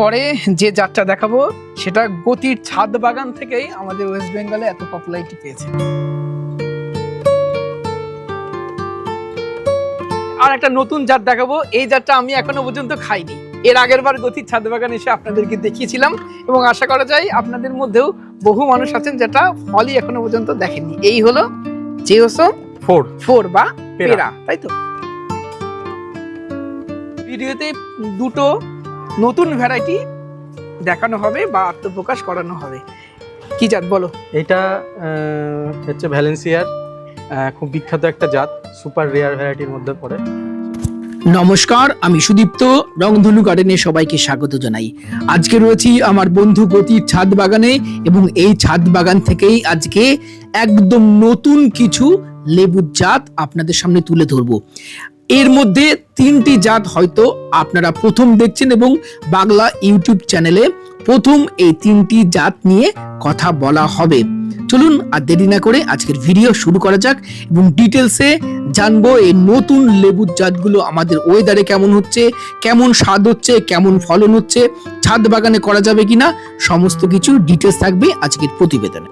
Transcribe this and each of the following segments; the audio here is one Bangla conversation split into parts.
এরপরে যে জাতটা দেখাবো সেটা গতির ছাদ বাগান থেকেই আমাদের ওয়েস্ট বেঙ্গলে এত পপুলারিটি পেয়েছে। আর একটা নতুন জাত দেখাবো এই জাতটা আমি এখনও পর্যন্ত খাইনি। এর আগের বার গতির ছাদ বাগান এসে আপনাদেরকে দেখিয়েছিলাম এবং আশা করা যায় আপনাদের মধ্যেও বহু মানুষ আছেন যেটা ফলই এখনও পর্যন্ত দেখেননি। এই হলো জিওসো ফোর ফোর বা পেরা। পেরা তাই তো? ভিডিওতে দুটো নতুন ভ্যারাইটি দেখানো হবে বা আত্মপ্রকাশ করানো হবে। কি জাত বলো? এটা আহ, হচ্ছে ভ্যালেন্সিয়ার আহ, খুব বিখ্যাত একটা জাত সুপার রেয়ার ভ্যারাইটির মধ্যে পড়ে। নমস্কার আমি সুদীপ্ত রংধনু গার্ডেনে সবাইকে স্বাগত জানাই। আজকে রয়েছি আমার বন্ধু গতির ছাদ বাগানে এবং এই ছাদ বাগান থেকেই আজকে একদম নতুন কিছু লেবুর জাত আপনাদের সামনে তুলে ধরবো। এর মধ্যে তিনটি জাত হয়তো আপনারা প্রথম দেখছেন এবং বাংলা ইউটিউব চ্যানেলে প্রথম এই তিনটি জাত নিয়ে কথা বলা হবে। চলুন আর দেরি না করে আজকের ভিডিও শুরু করা যাক এবং ডিটেলসে জানব এই নতুন লেবুর জাতগুলো আমাদের ওয়েদারে কেমন হচ্ছে, কেমন স্বাদ হচ্ছে, কেমন ফলন হচ্ছে, ছাদ বাগানে করা যাবে কিনা, সমস্ত কিছু ডিটেলস থাকবে আজকের প্রতিবেদনে।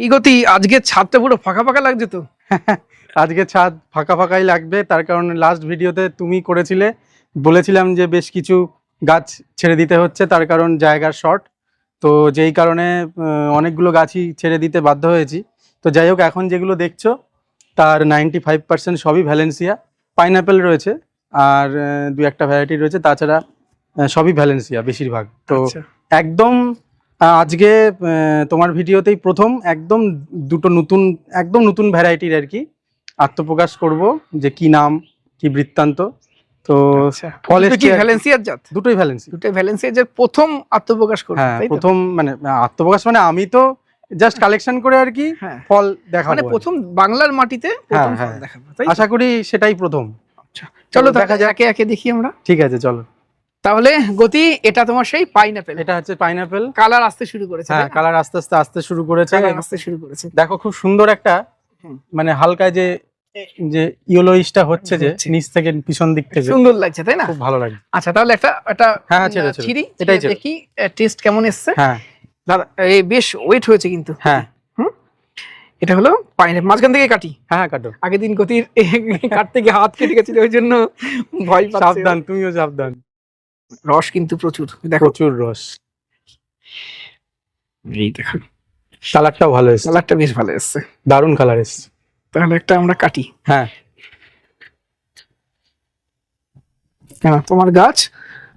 কি গতি? আজকে ছাদটা পুরো ফাঁকা ফাঁকা লাগছে তো। আজকে ছাদ ফাঁকা ফাঁকাই লাগবে তার কারণে লাস্ট ভিডিওতে তুমি করেছিলে বলেছিলাম যে বেশ কিছু গাছ ছেড়ে দিতে হচ্ছে তার কারণ জায়গার শর্ট তো যেই কারণে অনেকগুলো গাছই ছেড়ে দিতে বাধ্য হয়েছি। তো যাই হোক এখন যেগুলো দেখছ তার নাইনটি ফাইভ পার্সেন্ট সবই ভ্যালেন্সিয়া পাইনাপেল রয়েছে আর দু একটা ভ্যারাইটি রয়েছে তাছাড়া সবই ভ্যালেন্সিয়া বেশিরভাগ। তো আচ্ছা। একদম আজকে তোমার ভিডিওতেই প্রথম একদম দুটো নতুন একদম নতুন ভ্যারাইটির আর কি আত্মপ্রকাশ করব যে কি নাম কি বৃত্তান্ত। তো আচ্ছা। ভ্যালেন্সিয়ার জাত? দুটোই ভ্যালেন্সি দুটো ভ্যালেন্সিয়ার জাত প্রথম আত্মপ্রকাশ করবে হ্যাঁ? প্রথম মানে আত্মপ্রকাশ মানে আমি তো জাস্ট কালেকশন করে আর কি হ্যাঁ। ফল দেখাবো মানে প্রথম বাংলার মাটিতে প্রথম হ্যাঁ, ফল হ্যাঁ। দেখাবো তাই আশা করি সেটাই প্রথম। আচ্ছা চলো দেখা দেখা যাক। একে একে দেখি আমরা। ঠিক আছে চলো। তাহলে গতি এটা তোমার সেই পাইনাপেল এটা হচ্ছে পাইনাপেল কালার আসতে শুরু করেছে হ্যাঁ কালার আস্তে আস্তে আসতে শুরু করেছে। আসতে শুরু করেছে। দেখো খুব সুন্দর একটা মানে হালকা যে যে ইয়েলোইশটা হচ্ছে যে। নিচ থেকে পিছন দিক থেকে। সুন্দর লাগছে তাই না? খুব ভালো লাগে। আচ্ছা তাহলে একটা একটা হ্যাঁ, ছেড়ে, ছেড়ে। ছিড়ি এটাই। দেখি টেস্ট কেমন এসছে? হ্যাঁ। দাদা এই বেশ ওয়েট হয়েছে কিন্তু। হ্যাঁ। এটা হলো পাইনাপেল মাঝখান থেকে কাটি। হ্যাঁ হ্যাঁ কাটো। আগের দিন গতির কাটতে গিয়ে হাত কেটে গেছিল ওই জন্য ভয় সাবধান তুমিও সাবধান। রস কিন্তু প্রচুর দেখো। প্রচুর রস। এই দেখো। কালারটাও ভালো এসছে। কালারটা বেশ ভালো এসছে। দারুণ কালার এসছে। তাহলে একটা আমরা কাটি। হ্যাঁ। কেন? তোমার গাছ?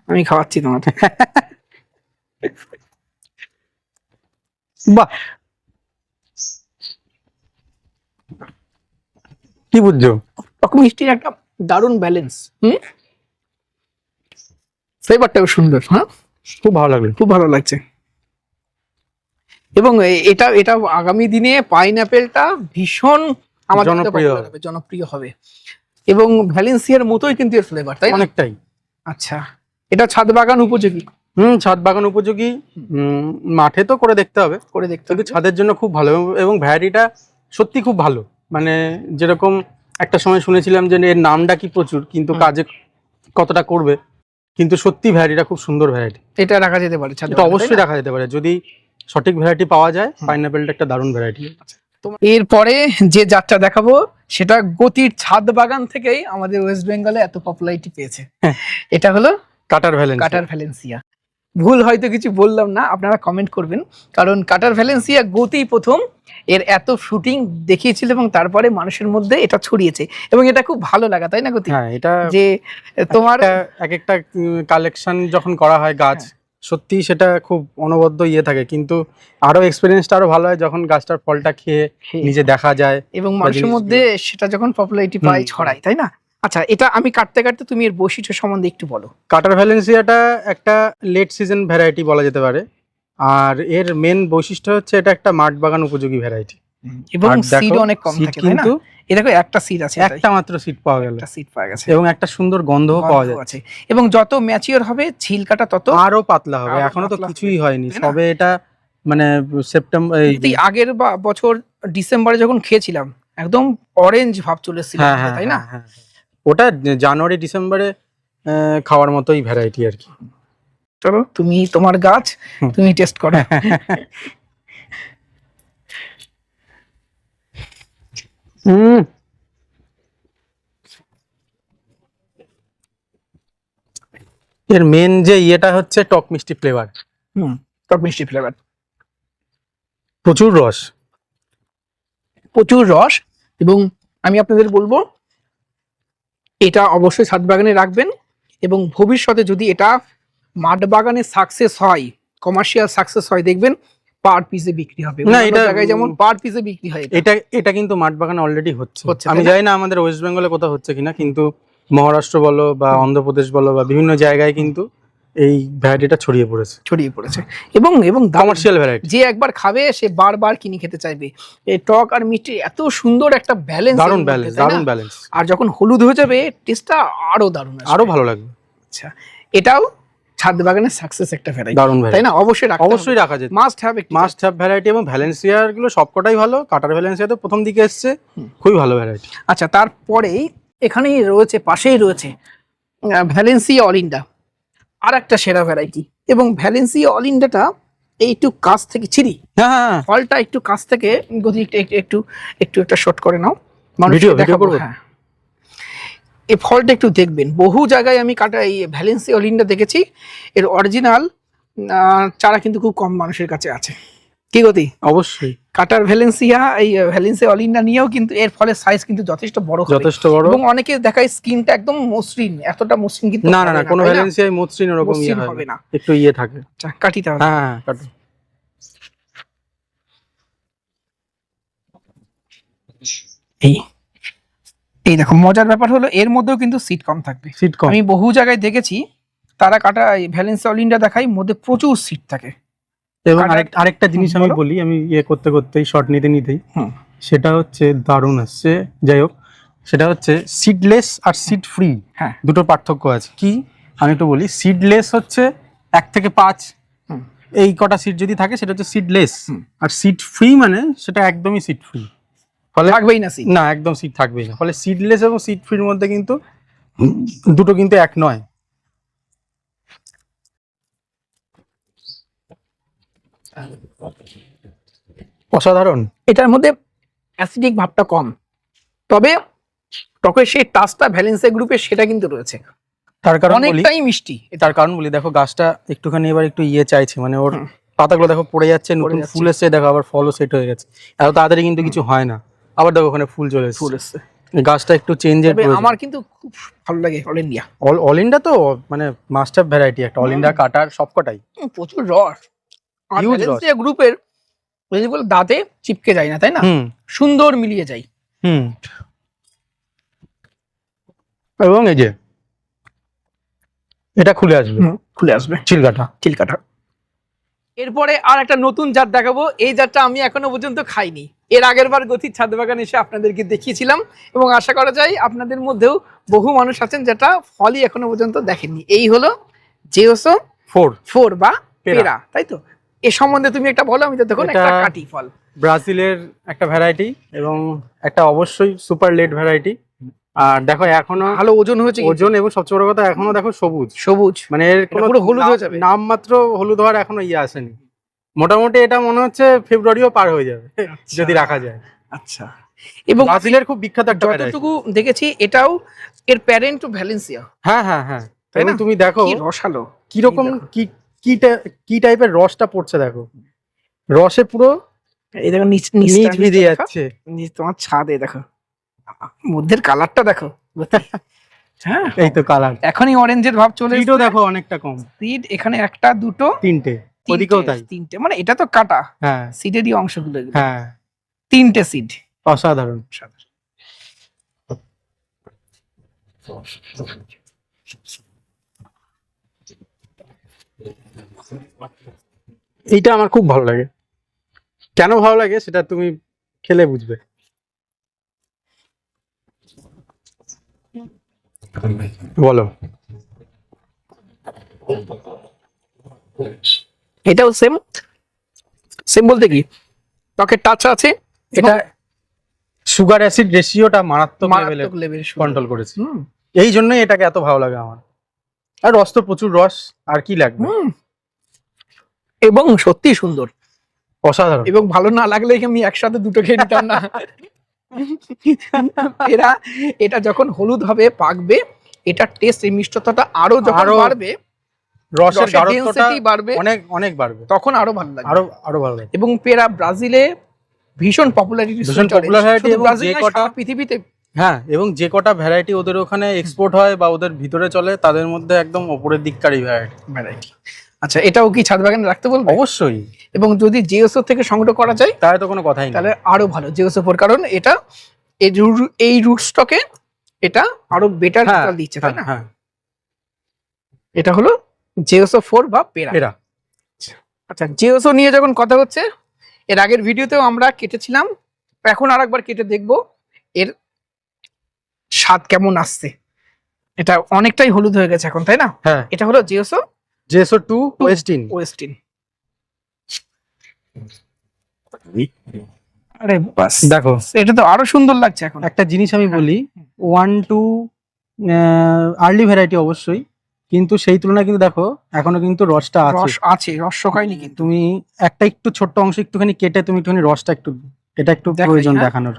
আমি খাওয়াচ্ছি তোমার বাহ! কি বুঝছ? মিষ্টির একটা দারুণ ব্যালেন্স হুম? ফ্লেভারটাও সুন্দর হ্যাঁ? খুব ভালো লাগল। খুব ভালো লাগছে। এবং এটা এটা আগামী দিনে পাইনাপেলটা ভীষণ আমাদের মধ্যে জনপ্রিয়। হবে, জনপ্রিয় হবে। এবং ভ্যালেন্সিয়ার মতোই কিন্তু এর ফ্লেভার তাই অনেকটাই। আচ্ছা এটা ছাদ বাগান উপযোগী? হুম ছাদ বাগান উপযোগী। মাঠে তো করে দেখতে হবে। করে দেখতে হবে। ছাদের জন্য খুব ভালো। এবং- এবং ভ্যারাইটিটা সত্যি খুব ভালো। মানে যেরকম একটা সময় শুনেছিলাম যে এর নামটা কি প্রচুর কিন্তু কাজে কতটা করবে। কিন্তু সত্যি ভ্যারাইটিটা খুব সুন্দর ভ্যারাইটি এটা রাখা যেতে পারে এটা অবশ্যই? রাখা যেতে পারে যদি সঠিক ভ্যারাইটি পাওয়া যায়। পাইনাপেলটা একটা দারুণ ভ্যারাইটি এরপরে যে জাতটা দেখাবো সেটা গতির ছাদ বাগান থেকেই আমাদের ওয়েস্ট বেঙ্গলে এত পপুলারিটি পেয়েছে হ্যাঁ। এটা হলো কাটার ভ্যালেন্স কাটার ভ্যালেন্সিয়া ভুল হয়তো কিছু বললাম না আপনারা কমেন্ট করবেন। কারণ কাটার ভ্যালেন্সিয়া গতি প্রথম। এর এত শুটিং দেখিয়েছিল এবং তারপরে মানুষের মধ্যে এটা ছড়িয়েছে। এবং এটা খুব ভালো লাগা তাই না গতি? হ্যাঁ এটা যে তোমার এক একটা কালেকশন যখন করা হয় গাছ হ্যাঁ। সত্যি সেটা খুব অনবদ্য ইয়ে থাকে। কিন্তু আরও এক্সপিরিয়েন্সটা আরও ভালো হয় যখন গাছটার ফলটা খেয়ে নিজে দেখা যায় এবং মানুষের মধ্যে সেটা যখন পপুলারিটি। পায় ছড়ায় তাই না? আচ্ছা এটা আমি কাটতে কাটতে তুমি এর বৈশিষ্ট্য সম্বন্ধে একটু বলো। কাটার ভ্যালেন্সিয়াটা একটা লেট সিজন ভ্যারাইটি বলা যেতে পারে। আর এর মেন বৈশিষ্ট্য হচ্ছে এটা একটা মাঠ বাগান উপযোগী ভ্যারাইটি। এবং সিড অনেক কম থাকে তাই না? কিন্তু একটা সিড আছে একটা মাত্র সিট পাওয়া গেল। একটা সিড পাওয়া গেছে। এবং একটা সুন্দর গন্ধও পাওয়া আছে। এবং যত ম্যাচিওর হবে ছিলকাটা তত আরও পাতলা হবে। এখনও তো কিছুই হয়নি। সবে এটা মানে সেপ্টেম্বর এই আগের বা- বছর ডিসেম্বরে যখন খেয়েছিলাম একদম অরেঞ্জ ভাব চলে এসেছিল হ্যাঁ হ্যাঁ তাই না? হ্যাঁ। ওটা জানুয়ারি ডিসেম্বরে খাওয়ার মতোই ভ্যারাইটি আর কি। চলো তুমি তোমার গাছ তুমি টেস্ট করো। হুম। এর মেন যে ইয়েটা হচ্ছে টক মিষ্টি ফ্লেভার হুম টক মিষ্টি ফ্লেভার প্রচুর রস। প্রচুর রস এবং আমি আপনাদের বলব এটা অবশ্যই ছাদ বাগানে রাখবেন এবং ভবিষ্যতে যদি এটা মাঠ বাগানে সাকসেস হয় কমার্শিয়াল সাকসেস হয় দেখবেন পার পিসে বিক্রি হবে। না, এটা- জায়গায় যেমন পার পিসে বিক্রি হয় এটা। এটা কিন্তু মাঠ বাগানে অলরেডি হচ্ছে। আমি জানি না আমাদের ওয়েস্ট বেঙ্গলে কোথাও হচ্ছে কিনা কিন্তু মহারাষ্ট্র বলো বা অন্ধ্রপ্রদেশ বলো বা বিভিন্ন জায়গায় কিন্তু এই ভ্যারাইটিটা ছড়িয়ে পড়েছে। ছড়িয়ে পড়েছে। এবং এবং। কমার্শিয়াল ভ্যারাইটি যে একবার খাবে সে বারবার কিনে খেতে চাইবে। এই টক আর মিষ্টি এত সুন্দর একটা ব্যালেন্স দারুণ ব্যালেন্স দারুণ ব্যালেন্স আর যখন হলুদ হয়ে যাবে টেস্টটা আরও দারুণ। আরও ভালো লাগবে। আচ্ছা এটাও ছাদ বাগানের সাকসেস একটা ভ্যারাইটি দারুণ তাই না? অবশ্যই রাখা অবশ্যই রাখা যেত। মাস্ট হ্যাভ একটি মাস্ট হ্যাভ ভ্যারাইটি এবং ভ্যালেন্সিয়ারগুলো সবকটাই ভালো। কাটার ভ্যালেন্সিয়া তো প্রথম দিকে এসছে। খুবই ভালো ভ্যারাইটি আচ্ছা তারপরেই এখানেই রয়েছে পাশেই রয়েছে ভ্যালেন্সিয়া অলিন্ডা আর একটা সেরা ভ্যারাইটি এবং ভ্যালেন্সি অল ইন্ডিয়াটা একটু কাছ থেকে ছিরি। হ্যাঁ হ্যাঁ ফলটা একটু কাছ থেকে গতি একটু একটু একটু শর্ট করে নাও। ভিডিও দেখাবো হ্যাঁ। এই ফলটা একটু দেখবেন। বহু জায়গায় আমি কাটা এই ভ্যালেন্সি অল ইন্ডিয়া দেখেছি। এর অরিজিনাল চারা কিন্তু খুব কম মানুষের কাছে আছে। কি গতি? অবশ্যই। কাটার ভ্যালেন্সিয়া এই ভ্যালেন্সিয়া অলিন্ডা নিয়েও কিন্তু এর ফলে সাইজ কিন্তু যথেষ্ট বড় যথেষ্ট বড়। এবং অনেকে দেখায় স্কিনটা একদম মসৃণ এতটা মসৃণ কিন্তু না না না কোনো? ভ্যালেন্সিয়ায় মসৃণ ওরকম ইয়ে হবে না। একটু ইয়ে থাকে। আচ্ছা কাটি তাহলে। হ্যাঁ হ্যাঁ কাটো। এই এই দেখো মজার ব্যাপার হলো এর মধ্যেও কিন্তু সিট কম থাকবে। সিট কম। আমি বহু জায়গায় দেখেছি তারা কাটা ভ্যালেন্সিয়া অলিন্ডা দেখাই মধ্যে প্রচুর সিট থাকে। এবং আরেক- আরেকটা জিনিস আমি বলি। আমি ইয়ে করতে করতেই শর্ট নিতে নিতেই। সেটা হচ্ছে দারুণ আসছে। যাই হোক সেটা হচ্ছে সিডলেস আর সিড ফ্রি হ্যাঁ। দুটো পার্থক্য আছে। কি? আমি একটু বলি সিডলেস হচ্ছে এক থেকে পাঁচ। এই কটা সিট যদি থাকে সেটা হচ্ছে সিডলেস আর সিট ফ্রি মানে সেটা একদমই সিট ফ্রি ফলে থাকবেই না সিট না একদম সিট থাকবেই না। ফলে সিডলেস এবং সিট ফ্রির মধ্যে কিন্তু দুটো কিন্তু এক নয়। অসাধারণ। এটার মধ্যে অ্যাসিডিক ভাবটা কম। তবে টকের সেই টাচটা ভ্যালেন্সিয়া গ্রুপের সেটা কিন্তু রয়েছে। তার কারণ অনেকটাই মিষ্টি। তার কারণ বলি দেখো গাছটা একটুখানি এবার একটু ইয়ে চাইছে মানে ওর পাতাগুলো দেখো পড়ে যাচ্ছে নতুন ফুল এসছে দেখো আবার ফলও সেট হয়ে গেছে। এত তাড়াতাড়ি কিন্তু কিছু হয় না। আবার দেখো ওখানে ফুল চলে ফুল এসছে। গাছটা একটু চেঞ্জের তবে আমার কিন্তু খুব ভালো লাগে all India all all India তো মানে মাস্টার ভ্যারাইটি একটা। অল ইন্ডিয়া কাটার সবকটাই। প্রচুর রস আর Huge রস। ভ্যালেন্সিয়া গ্রুপের দাঁতে চিপকে যায় না তাই না? সুন্দর মিলিয়ে যায়। হুম। এবং এই যে এটা খুলে আসবে। খুলে আসবে। চিলকাটা চিলকাটা এরপরে আর একটা নতুন জাত দেখাবো। এই জাতটা আমি এখনও পর্যন্ত খাইনি। এর আগের বার গতির ছাদ বাগান এসে আপনাদেরকে দেখিয়েছিলাম এবং আশা করা যায় আপনাদের মধ্যেও বহু মানুষ আছেন যেটা ফলই এখনও পর্যন্ত দেখেননি। এই হলো জেওসো ফোর ফোর বা পেরা। পেরা তাই তো? এ সম্বন্ধে তুমি একটা বলো আমি তো দেখুন একটা কাটি ফল। ব্রাজিলের একটা ভ্যারাইটি এবং একটা অবশ্যই সুপার লেট ভ্যারাইটি আর দেখো এখনও ভালো ওজন হয়েছে ওজন এবং সবচেয়ে বড় কথা এখনও দেখো সবুজ। সবুজ। মানে এর পুরো হলুদ হয়ে যাবে। নাম মাত্র হলুদ হওয়ার এখনও ইয়ে আসেনি। মোটামুটি এটা মনে হচ্ছে ফেব্রুয়ারিও পার হয়ে যাবে যদি রাখা যায়। আচ্ছা। এবং ব্রাজিলের খুব বিখ্যাত একটা যতটুকু দেখেছি এটাও এর প্যারেন্ট টু ভ্যালেন্সিয়া হ্যাঁ হ্যাঁ হ্যাঁ। তাই না? তুমি দেখো রসালো। কীরকম কি কি কি টাইপের রসটা পড়ছে দেখো? রসে পুরো এই দেখো নিচ নিচ ভিজে যাচ্ছে। নিচ তোমার ছাদে দেখো। মধ্যের কালারটা দেখো। হ্যাঁ। এই তো কালার। এখনই অরেঞ্জের ভাব চলে সিটও দেখো অনেকটা কম। সিড এখানে একটা দুটো তিনটে। ওদিকেও তাই। তিনটে। মানে এটা তো কাটা। হ্যাঁ। সিডেরই অংশগুলো। হ্যাঁ। তিনটে সিড অসাধারণ। এইটা আমার খুব ভালো লাগে। কেন ভালো লাগে সেটা তুমি খেলে বুঝবে। বলো। এটাও সেম সেম বলতে কি? ত্বকের টাচ আছে এটা সুগার অ্যাসিড রেশিওটা মারাত্মক লেভেলে কন্ট্রোল করেছে। এই জন্যই এটাকে এত ভালো লাগে আমার। আর রস তো প্রচুর রস আর কি লাগবে? এবং সত্যি সুন্দর। অসাধারণ। এবং ভালো না লাগলে আমি একসাথে দুটো খেয়ে নিতাম না। এরা এটা যখন হলুদ হবে পাকবে এটার টেস্ট এই মিষ্টতাটা আরও যখন বাড়বে রসের ডেন্সিটি বাড়বে অনেক অনেক বাড়বে। তখন আরও ভালো লাগবে। আরও আরও ভালো লাগবে। এবং পেরা ব্রাজিলে ভীষণ পপুলারিটি ভীষণ popularity এবং যে কটা- পৃথিবীতে হ্যাঁ এবং যে কটা ভ্যারাইটি ওদের ওখানে এক্সপোর্ট হয় বা ওদের ভিতরে চলে তাদের মধ্যে একদম ওপরের দিককারই ভ্যারাইটি ভ্যারাইটি আচ্ছা এটাও কি ছাদ বাগানে রাখতে বলব? অবশ্যই। এবং যদি জিওসো থেকে সংগ্রহ করা যায় তাহলে তো কোনো কথাই নেই। তাহলে আরও ভালো জিওসো ফোর কারণ এটা এই রুট স্টকে এটা আরও বেটার হ্যাঁ, রেজাল্ট দিচ্ছে তাই হ্যাঁ না? হ্যাঁ এটা হলো জিওসো ফোর বা পেরা এরা আচ্ছা জিওসো নিয়ে যখন কথা হচ্ছে এর আগের ভিডিওতেও আমরা কেটেছিলাম এখন আর একবার কেটে দেখব এর স্বাদ কেমন আসছে? এটা অনেকটাই হলুদ হয়ে গেছে এখন তাই না? হ্যাঁ। এটা হলো জিওসো জেসো টু ওয়েস্টিন ওয়েস্টিন আরে বাস। দেখো। এটা তো আরও সুন্দর লাগছে এখন। একটা জিনিস আমি হ্যাঁ। বলি ওয়ান টু আর্লি ভ্যারাইটি অবশ্যই কিন্তু সেই তুলনায় কিন্তু দেখো এখনও কিন্তু রসটা আছে। রস আছে রস শোকায়নি কিন্তু। তুমি একটা একটু ছোট্ট অংশ একটুখানি কেটে তুমি একটুখানি রসটা একটু এটা একটু প্রয়োজন হ্যাঁ? দেখানোর।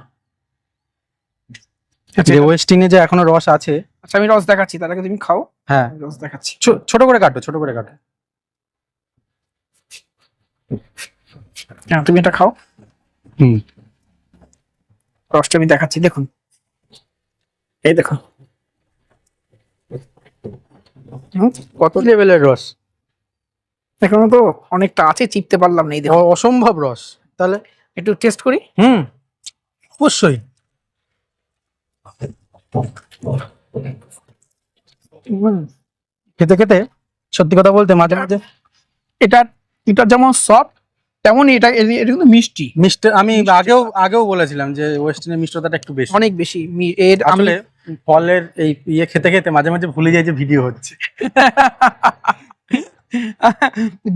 আচ্ছা, যে ওয়েস্টিনে যে এখনও রস আছে। আচ্ছা আমি রস দেখাচ্ছি তার আগে তুমি খাও। হ্যাঁ। রস দেখাচ্ছি। ছোট করে কাটো ছোট করে কাটো। হ্যাঁ তুমি এটা খাও। হুম। রসটা আমি দেখাচ্ছি দেখুন। এই দেখো। কত লেভেলের রস? এখনও তো অনেকটা আছে চিপতে পারলাম না এই দেখো। অসম্ভব রস। তাহলে একটু টেস্ট করি। হুম অবশ্যই। খেতে খেতে সত্যি কথা বলতে মাঝে মাঝে এটা এটা যেমন সফট তেমনই এটা এটা কিন্তু মিষ্টি। মিষ্টি আমি আগেও আগেও বলেছিলাম যে ওয়েস্টার্নের মিষ্টতাটা একটু বেশি। অনেক বেশি এর আসলে ফলের এই ইয়ে খেতে খেতে মাঝে মাঝে ভুলে যাই যে ভিডিও হচ্ছে।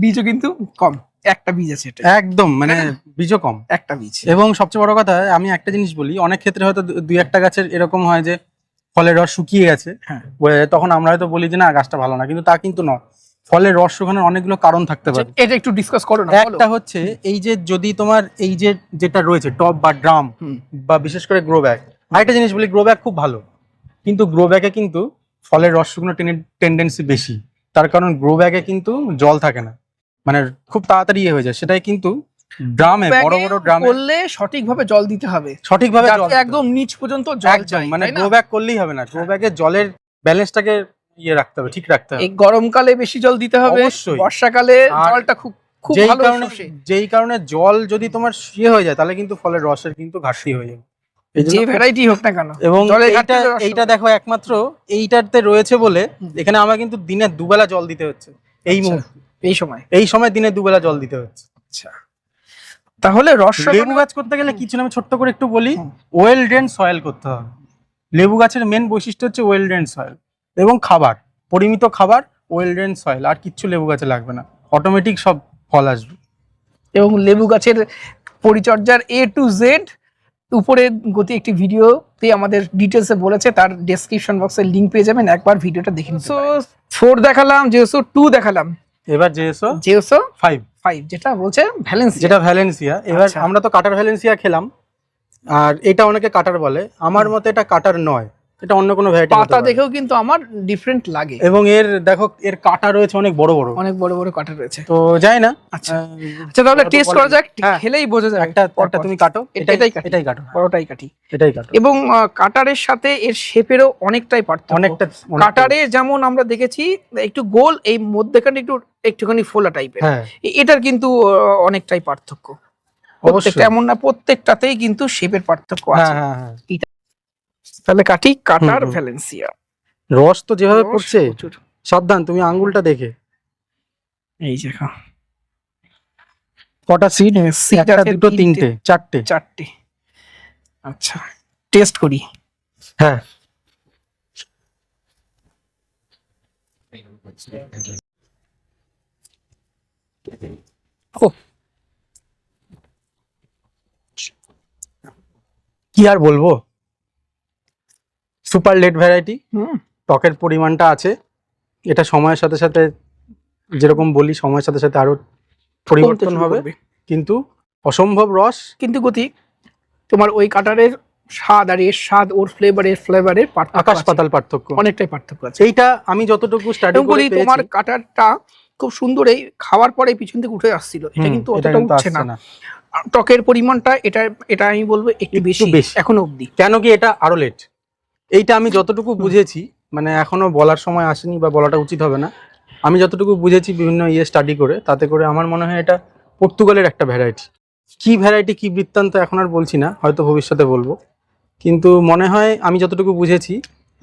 বীজও কিন্তু কম একটা বীজ আছে এটা। একদম মানে বীজও কম। একটা বীজ। এবং সবচেয়ে বড় কথা আমি একটা জিনিস বলি অনেক ক্ষেত্রে হয়তো দুই একটা গাছের এরকম হয় যে ফলের রস শুকিয়ে গেছে। হ্যাঁ। তখন আমরা হয়তো বলি যে না গাছটা ভালো না। কিন্তু তা কিন্তু নয়। ফলের রস শুকানোর অনেকগুলো কারণ থাকতে পারে। এটা একটু ডিসকাস করো না একটা হচ্ছে এই যে যদি তোমার এই যে যেটা রয়েছে টপ বা ড্রাম। বা বিশেষ করে গ্রো ব্যাগ আরেকটা জিনিস বলি গ্রো ব্যাগ খুব ভালো। কিন্তু গ্রো ব্যাগে কিন্তু ফলের রস শুকনো টেন্ডেন্সি বেশি। তার কারণ গ্রো ব্যাগে কিন্তু জল থাকে না। মানে খুব তাড়াতাড়ি ইয়ে হয়ে যায়। সেটাই কিন্তু ড্রামে বড় বড় ড্রামে করলে সঠিকভাবে জল দিতে হবে। সঠিকভাবে জল। একদম নিচ পর্যন্ত জল যায় মানে গ্রো ব্যাগ করলেই হবে না। গ্রো ব্যাগে জলের ব্যালেন্সটাকে ইয়ে রাখতে হবে ঠিক রাখতে হবে। এই গরমকালে বেশি জল দিতে হবে অবশ্যই। বর্ষাকালে জলটা খুব খুব যেই ভালো কারণে যেই কারণে জল যদি তোমার ইয়ে হয়ে যায় তাহলে কিন্তু ফলের রসের কিন্তু ঘাটতি হয়ে যাবে। যে ভ্যারাইটি হোক না কেন এবং এইটা রস এইটা দেখো একমাত্র এইটাতে রয়েছে বলে এখানে আমার কিন্তু দিনে দুবেলা জল দিতে হচ্ছে এই আচ্ছা। মুহূর্তে। এই সময়। এই সময় দিনে দুবেলা জল দিতে হচ্ছে। আচ্ছা। তাহলে রস লেবু গাছ করতে গেলে কিছু আমি ছোট্ট করে একটু বলি ওয়েল ড্রেন সয়েল করতে হবে। লেবু গাছের মেন বৈশিষ্ট্য হচ্ছে ওয়েল ড্রেন সয়েল এবং খাবার পরিমিত খাবার ওয়েল ড্রেন সয়েল আর কিচ্ছু লেবু গাছে লাগবে না। অটোমেটিক সব ফল আসবে। এবং লেবু গাছের পরিচর্যার এ টু জেড উপরে গতি একটি ভিডিওতে আমাদের ডিটেলসে বলেছে তার ডেসক্রিপশন বক্সে লিংক পেয়ে যাবেন একবার ভিডিওটা দেখে নিন সো ফোর দেখালাম জেওসো টু দেখালাম। এবার জেএসও জেওসো ফাইভ ফাইভ যেটা বলছে ভ্যালেন্সিয়া যেটা ভ্যালেন্সিয়া এবার আচ্ছা। আমরা তো কাটার ভ্যালেন্সিয়া খেলাম আর এটা অনেকে কাটার বলে। আমার মতে এটা কাটার নয়। এটা অন্য কোনো ভ্যারাইটি পাতা দেখেও কিন্তু আমার ডিফারেন্ট লাগে। এবং এর দেখো এর কাটা রয়েছে অনেক বড় বড়। অনেক বড় বড় কাটা রয়েছে। তো যাই না আচ্ছা। আচ্ছা তাহলে টেস্ট করা যাক হ্যাঁ। খেলেই বোঝা যাবে। একটা একটা তুমি কাটো এটাই এটাই এটাই কাটো বড়টাই কাটি এটাই কাটো এবং কাটারের সাথে এর শেপেরও অনেকটাই পার্থক্য। অনেকটা কাটারে যেমন আমরা দেখেছি একটু গোল এই মধ্যেখানে একটু একটুখানি ফোলা টাইপের হ্যাঁ। এটার কিন্তু অনেকটাই পার্থক্য। অবশ্যই। প্রত্যেকটা এমন না প্রত্যেকটাতেই কিন্তু শেপের পার্থক্য আছে। হ্যাঁ হ্যাঁ তাহলে কাটি কাটার। ভ্যালেন্সিয়া। রস তো যেভাবে পড়ছে সাবধান তুমি আঙ্গুলটা দেখে। এই যে কটা সিট সিট একটা দুটো তিনটে। চারটে। চারটে। আচ্ছা টেস্ট করি। হ্যাঁ। কি আর বলব? Super late variety. হুম। টকের পরিমাণটা আছে। এটা সময়ের সাথে সাথে যেরকম বলি সময়ের সাথে সাথে আরও পরিবর্তন হবে। কিন্তু অসম্ভব রস। কিন্তু গতি তোমার ওই কাটারের স্বাদ আর এর স্বাদ ওর ফ্লেভারের ফ্লেভারের আকাশ পাতাল পার্থক্য। অনেকটাই পার্থক্য আছে। এইটা আমি যতটুকু স্টাডি করে তোমার কাটারটা খুব সুন্দর এই খাওয়ার পরে পিছন থেকে উঠে আসছিল। এটা কিন্তু অতটা উঠছে না। টকের পরিমাণটা এটা এটা আমি বলব একটু বেশি। এখনও অবধি। কেন কি এটা আরও লেট এইটা আমি যতটুকু বুঝেছি মানে এখনও বলার সময় আসেনি বা বলাটা উচিত হবে না। আমি যতটুকু বুঝেছি বিভিন্ন ইয়ে স্টাডি করে তাতে করে আমার মনে হয় এটা পর্তুগালের একটা ভ্যারাইটি কি ভ্যারাইটি কি বৃত্তান্ত এখন আর বলছি না হয়তো ভবিষ্যতে বলব। কিন্তু মনে হয় আমি যতটুকু বুঝেছি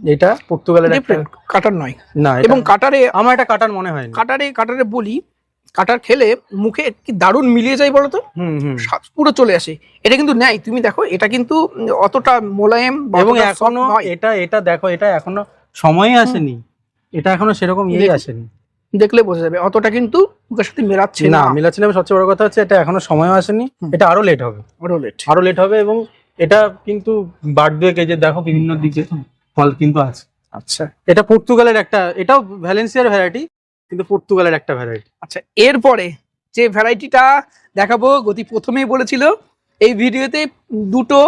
এটা পর্তুগালের কাটার নয়। না এবং কাটারে আমার এটা কাটার মনে হয় কাটারে কাটারে বলি কাটার খেলে মুখে কি দারুণ মিলিয়ে যায় বলো তো হুম। হুম পুরো চলে আসে। এটা কিন্তু নেয় তুমি দেখো এটা কিন্তু অতটা মোলায়েম এবং এখনও এটা এটা দেখো এটা এখনও সময়ে আসেনি। এটা এখনও সেরকম ইয়ে আসেনি। দেখলে বোঝা যাবে। অতটা কিন্তু মুখের সাথে মেলাচ্ছে না। মিলাচ্ছি না। সবচেয়ে বড় কথা হচ্ছে এটা এখনও সময় আসেনি। এটা আরও লেট হবে। রোলেট আরও লেট হবে এবং এটা কিন্তু বার্থডে কে যে দেখো বিভিন্ন দিকে ফল কিন্তু আছে। আচ্ছা। এটা পর্তুগালের একটা এটাও ভ্যালেন্সিয়ার ভ্যারাইটি কিন্তু পর্তুগালের একটা ভ্যারাইটি আচ্ছা এরপরে যে ভ্যারাইটিটা দেখাবো গতি প্রথমেই বলেছিল এই ভিডিওতে দুটো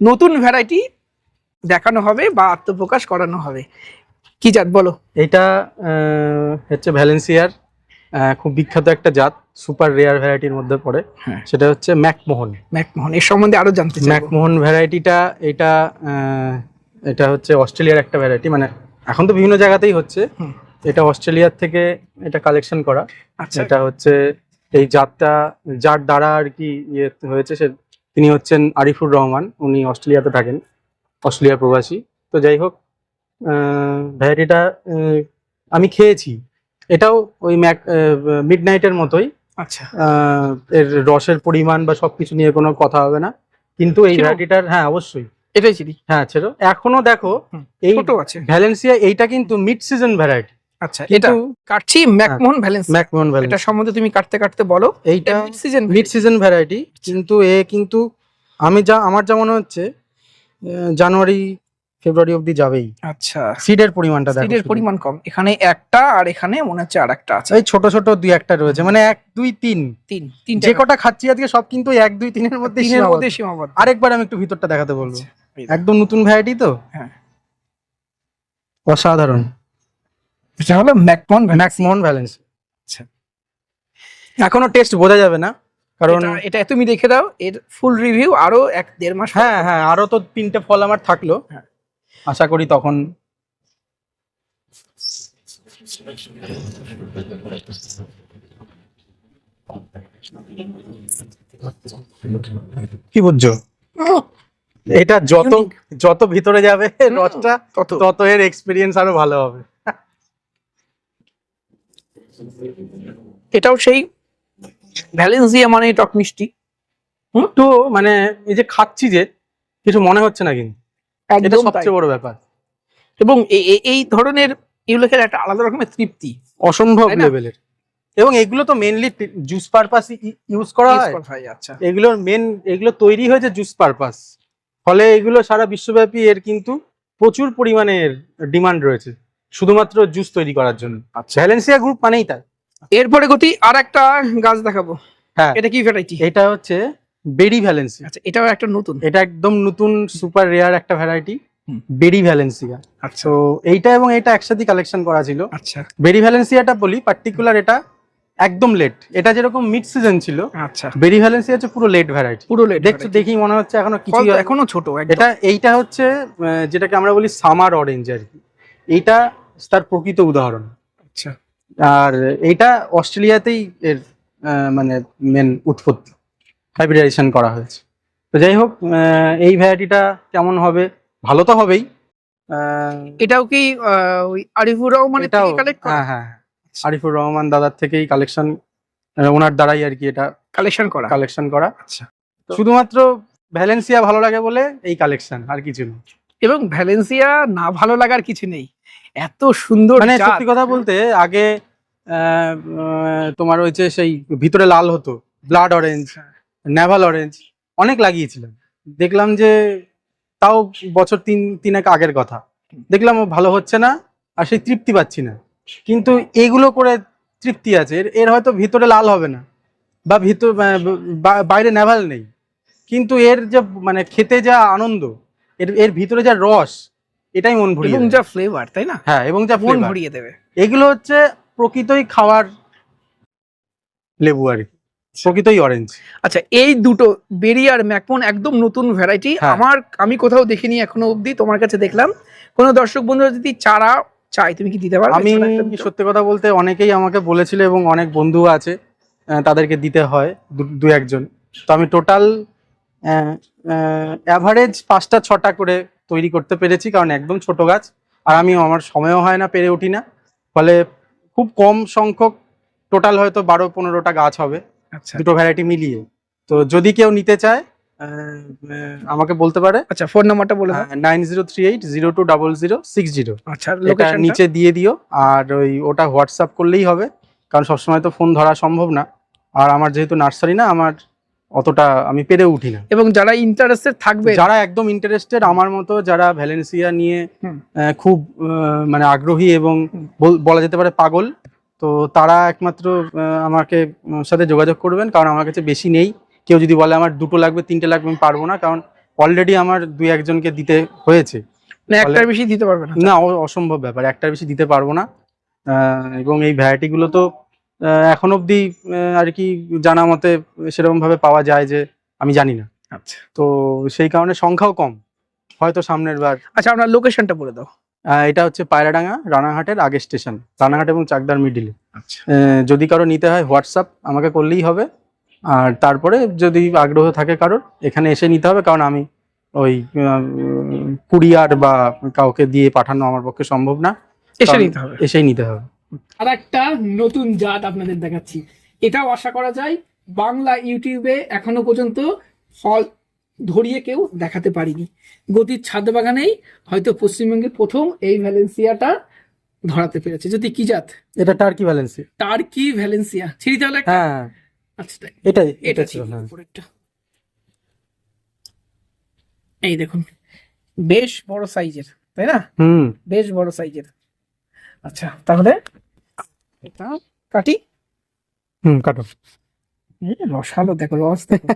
নতুন ভ্যারাইটি দেখানো হবে বা আত্মপ্রকাশ করানো হবে। কি জাত বলো? এটা হচ্ছে ভ্যালেন্সিয়ার খুব বিখ্যাত একটা জাত সুপার রেয়ার ভ্যারাইটির মধ্যে পড়ে। হ্যাঁ। সেটা হচ্ছে ম্যাকমোহন। ম্যাকমোহন এর সম্বন্ধে আরও জানতে ম্যাকমোহন ভ্যারাইটিটা এটা এটা হচ্ছে অস্ট্রেলিয়ার একটা ভ্যারাইটি মানে এখন তো বিভিন্ন জায়গাতেই হচ্ছে। এটা অস্ট্রেলিয়ার থেকে এটা কালেকশন করা। আচ্ছা। এটা হচ্ছে এই জাতটা যার দ্বারা আর কি ইয়ে হয়েছে সে তিনি হচ্ছেন আরিফুর রহমান উনি অস্ট্রেলিয়াতে থাকেন অস্ট্রেলিয়া প্রবাসী। তো যাই হোক ভ্যারাইটিটা আমি খেয়েছি। এটাও ওই ম্যাক মিড নাইটের মতোই। আচ্ছা। এর রসের পরিমাণ বা সবকিছু নিয়ে কোনো কথা হবে না। কিন্তু এই ভ্যারাইটিটার হ্যাঁ অবশ্যই। এটাই চিনি হ্যাঁ ছিল এখনও দেখো এই ভ্যালেন্সিয়া এইটা কিন্তু মিড সিজন ভ্যারাইটি আচ্ছা এটা কাটছি ম্যাকমোহন ভ্যালেন্স। ম্যাকমোহন এটা সম্বন্ধে তুমি কাটতে কাটতে বলো। এইটা সিজন মিড সিজন ভ্যারাইটি কিন্তু এ কিন্তু আমি যা আমার যা মনে হচ্ছে জানুয়ারি ফেব্রুয়ারি অবধি যাবেই। আচ্ছা। সিডের পরিমাণটা দেখো সিডের পরিমাণ কম। এখানে একটা আর এখানে মনে হচ্ছে আর একটা আছে। এই ছোট ছোট দুই একটা রয়েছে মানে এক দুই তিন। তিন তিন যে কটা খাচ্ছি আজকে সব কিন্তু এক দুই তিনের মধ্যে তিনের মধ্যে সীমাবদ্ধ। আরেকবার আমি একটু ভিতরটা দেখাতে বলব। একদম নতুন ভ্যারাইটি তো? হ্যাঁ। অসাধারণ। এটা হলো ম্যাকমোহন ম্যাক্সমোহন ভ্যালেন্স। আচ্ছা। এখনও টেস্ট বোঝা যাবে না কারণ এটা তুমি দেখে দাও এর ফুল রিভিউ আরও এক দেড় মাস হ্যাঁ হ্যাঁ আরও তো তিনটে ফল আমার থাকল। হ্যাঁ। আশা করি তখন কি বুঝছ এটা যত যত ভিতরে যাবে রসটা তত। তত এর এক্সপিরিয়েন্স আরও ভালো হবে। এটাও সেই ভ্যালেন্সিয়া মানে টক মিষ্টি। তো মানে এই যে খাচ্ছি যে কিছু মনে হচ্ছে না কিন্তু। এটা সবচেয়ে বড় ব্যাপার। এবং এই ধরনের এগুলোকে একটা আলাদা রকমের তৃপ্তি। অসম্ভব লেভেলের এবং এগুলো তো মেনলি জুস পারপাস ইউজ করা হয়। হয় আচ্ছা। এগুলোর মেন এগুলো তৈরি হয়েছে জুস পারপাস ফলে এগুলো সারা বিশ্বব্যাপী এর কিন্তু প্রচুর পরিমাণের ডিমান্ড রয়েছে। শুধুমাত্র জুস তৈরি করার জন্য। আচ্ছা। ভ্যালেন্সিয়া গ্রুপ মানেই তাই এরপরে গতি আর একটা গাছ দেখাবো। হ্যাঁ। এটা কি ভ্যারাইটি এটা হচ্ছে বেরি ভ্যালেন্সি আচ্ছা এটাও একটা নতুন। এটা একদম নতুন সুপার রেয়ার একটা ভ্যারাইটি। বেরি ভ্যালেন্সিয়া আচ্ছা। তো এইটা এবং এটা একসাথে কালেকশন করা ছিল। আচ্ছা। বেরি ভ্যালেন্সিয়াটা বলি পার্টিকুলার এটা একদম লেট এটা যেরকম মিড সিজন ছিল আচ্ছা। বেরি ভ্যালেন্সিয়া হচ্ছে পুরো লেট ভ্যারাইটি পুরো লেট দেখছ দেখেই মনে হচ্ছে এখনও কিছু এখনও ছোট এটা এইটা হচ্ছে যেটাকে আমরা বলি সামার অরেঞ্জ আর কি। এইটা তার প্রকৃত উদাহরণ। আচ্ছা। আর এটা অস্ট্রেলিয়াতেই এর মানে মেন উৎপত্তি হাইব্রিডাইজেশন করা হয়েছে। তো যাই হোক এই ভ্যারাইটিটা কেমন হবে? ভালো তো হবেই। এটাও কি ওই আরিফুর রহমানের এটাও হ্যাঁ হ্যাঁ হ্যাঁ। আরিফুর রহমান দাদার থেকেই কালেকশন ওনার দ্বারাই আর কি এটা কালেকশন করা। কালেকশন করা। আচ্ছা। শুধুমাত্র ভ্যালেন্সিয়া ভালো লাগে বলে এই কালেকশন আর কিছু না এবং ভ্যালেন্সিয়া না ভালো লাগার কিছু নেই। এত সুন্দর মানে সত্যি কথা বলতে আগে তোমার হচ্ছে সেই ভিতরে লাল হতো ব্লাড অরেঞ্জ। নেভাল অরেঞ্জ অনেক লাগিয়েছিলাম। দেখলাম যে তাও বছর তিন তিনেক আগের কথা। দেখলাম ও ভালো হচ্ছে না আর সেই তৃপ্তি পাচ্ছি না। কিন্তু এগুলো করে তৃপ্তি আছে। এর এর হয়তো ভিতরে লাল হবে না বা ভিতর বাইরে নেভাল নেই। কিন্তু এর যে মানে খেতে যা আনন্দ এর এর ভিতরে যা রস এটাই মন ভরিয়ে এবং যা ফ্লেভার তাই না? হ্যাঁ এবং যা মন ভরিয়ে দেবে। এগুলো হচ্ছে প্রকৃতই খাওয়ার লেবু আর কি প্রকৃতই অরেঞ্জ আচ্ছা এই দুটো বেরি আর ম্যাকমোন একদম নতুন ভ্যারাইটি। আমার আমি কোথাও দেখিনি এখনও অবধি তোমার কাছে দেখলাম। কোনো দর্শক বন্ধুরা যদি চারা চাই তুমি কি দিতে পারো? আমি? সত্যি কথা বলতে অনেকেই আমাকে বলেছিল এবং অনেক বন্ধু আছে তাদেরকে দিতে হয় দু একজন। তো আমি টোটাল অ্যাভারেজ পাঁচটা ছটা করে তৈরি করতে পেরেছি কারণ একদম ছোট গাছ। আর আমি আমার সময়ও হয় না পেরে উঠি না। ফলে খুব কম সংখ্যক টোটাল হয়তো বারো পনেরোটা গাছ হবে। আচ্ছা। দুটো ভ্যারাইটি মিলিয়ে। তো যদি কেউ নিতে চায় আমাকে বলতে পারে। আচ্ছা ফোন নাম্বারটা বলে nine zero three eight zero two double zero six zero আচ্ছা এটা নিচে দিয়ে দিও। আর ওই ওটা হোয়াটসঅ্যাপ করলেই হবে। কারণ সবসময় তো ফোন ধরা সম্ভব না। আর আমার যেহেতু নার্সারি না আমার অতটা আমি পেরে উঠি না। এবং যারা ইন্টারেস্টেড থাকবে যারা একদম ইন্টারেস্টেড আমার মতো যারা ভ্যালেন্সিয়া নিয়ে খুব মানে আগ্রহী এবং বলা যেতে পারে পাগল তো তারা একমাত্র আমাকে সাথে যোগাযোগ করবেন কারণ আমার কাছে বেশি নেই। কেউ যদি বলে আমার দুটো লাগবে তিনটে লাগবে আমি পারব না কারণ অলরেডি আমার দুই একজনকে দিতে হয়েছে। না একটার বেশি দিতে পারবে না। না অসম্ভব ব্যাপার একটার বেশি দিতে পারব না। এবং এই ভ্যারাইটিগুলো তো এখন অবধি আর কি জানা মতে সেরকম ভাবে পাওয়া যায় যে আমি জানি না। আচ্ছা। তো সেই কারণে সংখ্যাও কম। হয়তো সামনের বার আচ্ছা আপনার লোকেশনটা বলে দাও। এটা হচ্ছে পায়রাডাঙ্গা রানাঘাটের আগের স্টেশন রানাঘাট এবং চাকদার মিডিলে আচ্ছা। যদি কারও নিতে হয় হোয়াটসঅ্যাপ আমাকে করলেই হবে। আর তারপরে যদি আগ্রহ থাকে কারোর এখানে এসে নিতে হবে কারণ আমি ওই কুরিয়ার বা কাউকে দিয়ে পাঠানো আমার পক্ষে সম্ভব না। এসে নিতে হবে। এসেই নিতে হবে। আর একটা নতুন জাত আপনাদের দেখাচ্ছি। এটাও আশা করা যায় বাংলা ইউটিউবে এখনও পর্যন্ত ফল ধরিয়ে কেউ দেখাতে পারিনি। গতির ছাদ বাগানেই হয়তো পশ্চিমবঙ্গে প্রথম এই ভ্যালেন্সিয়াটা ধরাতে পেরেছে। যদি কি জাত? এটা টার্কি ভ্যালেন্সি। Turkey Valencia. ছিড়ি তাহলে হ্যাঁ। আচ্ছা তাই। এটাই এটা ছিল হ্যাঁ। উপরেরটা। এই দেখুন বেশ বড় সাইজের তাই না? হুম। বেশ বড় সাইজের। আচ্ছা তাহলে এটা? কাটি। হুম কাটো। এই রসালো দেখো রস দেখো।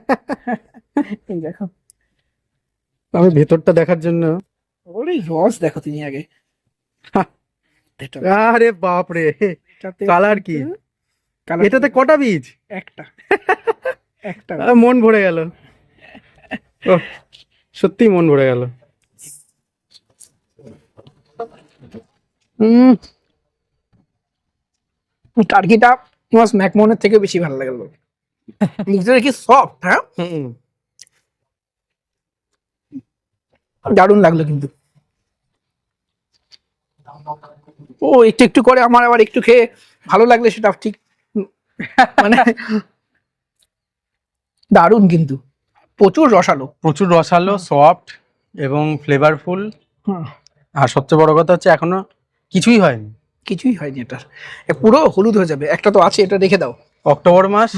এই দেখো। আমি ভেতরটা দেখার জন্য। ওরে রস দেখো তুমি আগে। আরে বাপ রে কালার কি? কালার এটাতে কটা বীজ? একটা। একটা। মন ভরে গেল। সত্যি মন ভরে গেল। টার্কিটা তোমার ম্যাকমোনের থেকে বেশি ভালো লাগল ভিতরে কি সফট হ্যাঁ? হুম। দারুণ লাগল কিন্তু। ও একটু একটু করে আমার আবার একটু খেয়ে ভালো লাগলে সেটা ঠিক মানে দারুণ কিন্তু। প্রচুর রসালো। প্রচুর রসালো সফট এবং ফ্লেভারফুল হুম, আর সবচেয়ে বড় কথা হচ্ছে এখনও কিছুই হয়নি। কিছুই হয়নি এটার এ পুরো হলুদ হয়ে যাবে। একটা তো আছে এটা রেখে দাও। অক্টোবর মাস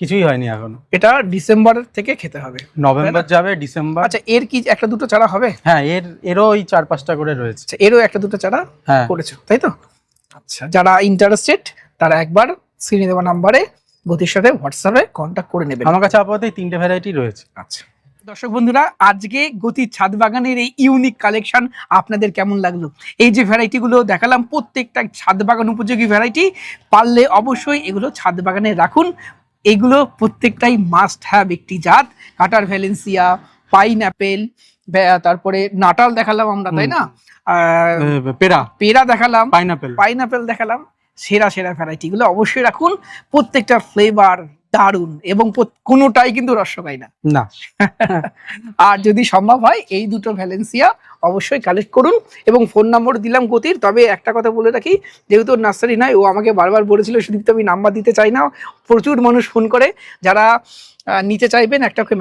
কিছুই হয়নি এখনও। এটা ডিসেম্বরের থেকে খেতে হবে। নভেম্বর যাবে ডিসেম্বর। আচ্ছা এর কি একটা দুটো চারা হবে? হ্যাঁ এর এরও ওই চার পাঁচটা করে রয়েছে। আচ্ছা এরও একটা দুটো চারা হ্যাঁ। করেছ তাই তো? আচ্ছা যারা ইন্টারেস্টেড তারা একবার স্ক্রিনে দেওয়া নাম্বারে গতির সাথে হোয়াটসঅ্যাপে কন্ট্যাক্ট করে নেবেন। আমার কাছে আপাতত তিনটে ভ্যারাইটি রয়েছে। আচ্ছা। দর্শক বন্ধুরা আজকে গতির ছাদ বাগানের এই ইউনিক কালেকশন আপনাদের কেমন লাগল? এই যে ভ্যারাইটিগুলো দেখালাম প্রত্যেকটা ছাদ বাগান উপযোগী ভ্যারাইটি পারলে অবশ্যই এগুলো ছাদ বাগানে রাখুন। এগুলো প্রত্যেকটাই মাস্ট হ্যাভ একটি জাত। কাটার ভ্যালেন্সিয়া পাইন অ্যাপেল তারপরে নাটাল দেখালাম আমরা তাই না? পেরা পেরা দেখালাম। পাইনাপেল পাইনাপেল দেখালাম। সেরা সেরা ভ্যারাইটিগুলো অবশ্যই রাখুন। প্রত্যেকটা ফ্লেভার দারুণ এবং কোনোটাই কিন্তু রসকাই না। না। আর যদি সম্ভব হয় এই দুটো ভ্যালেন্সিয়া অবশ্যই কালেক্ট করুন এবং ফোন নম্বর দিলাম গতির। তবে একটা কথা বলে রাখি যেহেতু ওর নার্সারি নয় ও আমাকে বারবার বলেছিল সুদীপ্ত আমি নাম্বার দিতে চাই না। প্রচুর মানুষ ফোন করে যারা নিতে চাইবেন একটা ওকে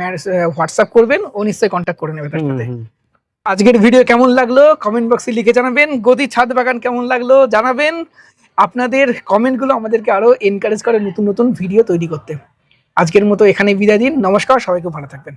হোয়াটসঅ্যাপ করবেন ও নিশ্চয়ই কন্ট্যাক্ট করে নেবে তার সাথে। আজকের ভিডিও কেমন লাগল? কমেন্ট বক্সে লিখে জানাবেন। গদি ছাদ বাগান কেমন লাগল? জানাবেন। আপনাদের কমেন্টগুলো আমাদেরকে আরও এনকারেজ করে নতুন নতুন ভিডিও তৈরি করতে। আজকের মতো এখানে বিদায় দিন। নমস্কার সবাইকে ভালো থাকবেন।